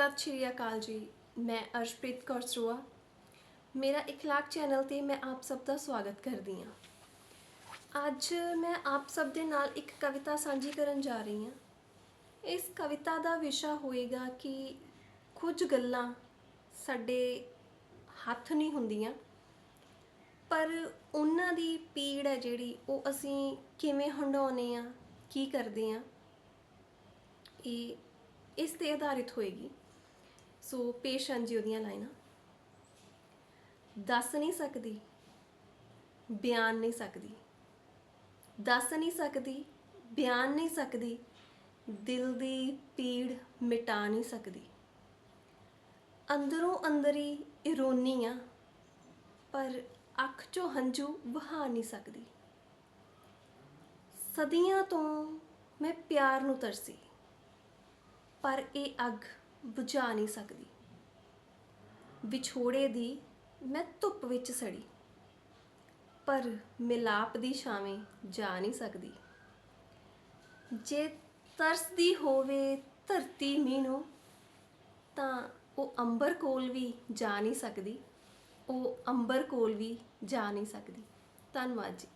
ਸਤਿ ਸ਼੍ਰੀ ਅਕਾਲ ਜੀ, ਮੈਂ ਅਰਸ਼ਪ੍ਰੀਤ ਕੌਰ ਸਰੂਆ। ਮੇਰਾ ਇਖਲਾਕ ਚੈਨਲ ਤੇ ਮੈਂ ਆਪ ਸਭ ਦਾ ਸਵਾਗਤ ਕਰਦੀ ਹਾਂ। ਅੱਜ ਮੈਂ ਆਪ ਸਭ ਦੇ ਨਾਲ ਇੱਕ ਕਵਿਤਾ ਸਾਂਝੀ ਕਰਨ ਜਾ ਰਹੀ ਹਾਂ। ਇਸ ਕਵਿਤਾ ਦਾ ਵਿਸ਼ਾ ਹੋਏਗਾ ਕਿ ਕੁਝ ਗੱਲਾਂ ਸਾਡੇ ਹੱਥ ਨਹੀਂ ਹੁੰਦੀਆਂ, ਪਰ ਉਹਨਾਂ ਦੀ ਪੀੜ ਹੈ ਜਿਹੜੀ ਉਹ ਅਸੀਂ ਕਿਵੇਂ ਹੰਡਾਉਨੇ ਆ ਕੀ ਕਰਦੇ ਆ ਇਹ ਇਸ ਤੇ ਆਧਾਰਿਤ ਹੋਏਗੀ। ਸੋ ਪੇਸ਼ ਹਨ ਜੀ ਉਹਦੀਆਂ ਲਾਈਨਾਂ। ਦੱਸ ਨਹੀਂ ਸਕਦੀ, ਬਿਆਨ ਨਹੀਂ ਸਕਦੀ। ਦੱਸ ਨਹੀਂ ਸਕਦੀ, ਬਿਆਨ ਨਹੀਂ ਸਕਦੀ, ਦਿਲ ਦੀ ਪੀੜ ਮਿਟਾ ਨਹੀਂ ਸਕਦੀ। ਅੰਦਰੋਂ ਅੰਦਰੀ ਇਰੋਨੀ ਆ, ਪਰ ਅੱਖ ਚੋਂ ਹੰਝੂ ਵਹਾ ਨਹੀਂ ਸਕਦੀ। ਸਦੀਆਂ ਤੋਂ ਮੈਂ ਪਿਆਰ ਨੂੰ ਤਰਸੀ, ਪਰ ਇਹ ਅੱਗ ਬੁਝਾ ਨਹੀਂ ਸਕਦੀ। ਵਿਛੋੜੇ ਦੀ ਮੈਂ ਧੁੱਪ ਵਿੱਚ ਸੜੀ, ਪਰ ਮਿਲਾਪ ਦੀ ਛਾਵੇਂ ਜਾ ਨਹੀਂ ਸਕਦੀ। ਜੇ ਤਰਸਦੀ ਹੋਵੇ ਧਰਤੀ ਮੀਨੂ ਤਾਂ ਉਹ ਅੰਬਰ ਕੋਲ ਵੀ ਜਾ ਨਹੀਂ ਸਕਦੀ, ਉਹ ਅੰਬਰ ਕੋਲ ਵੀ ਜਾ ਨਹੀਂ ਸਕਦੀ। ਧੰਨਵਾਦ ਜੀ।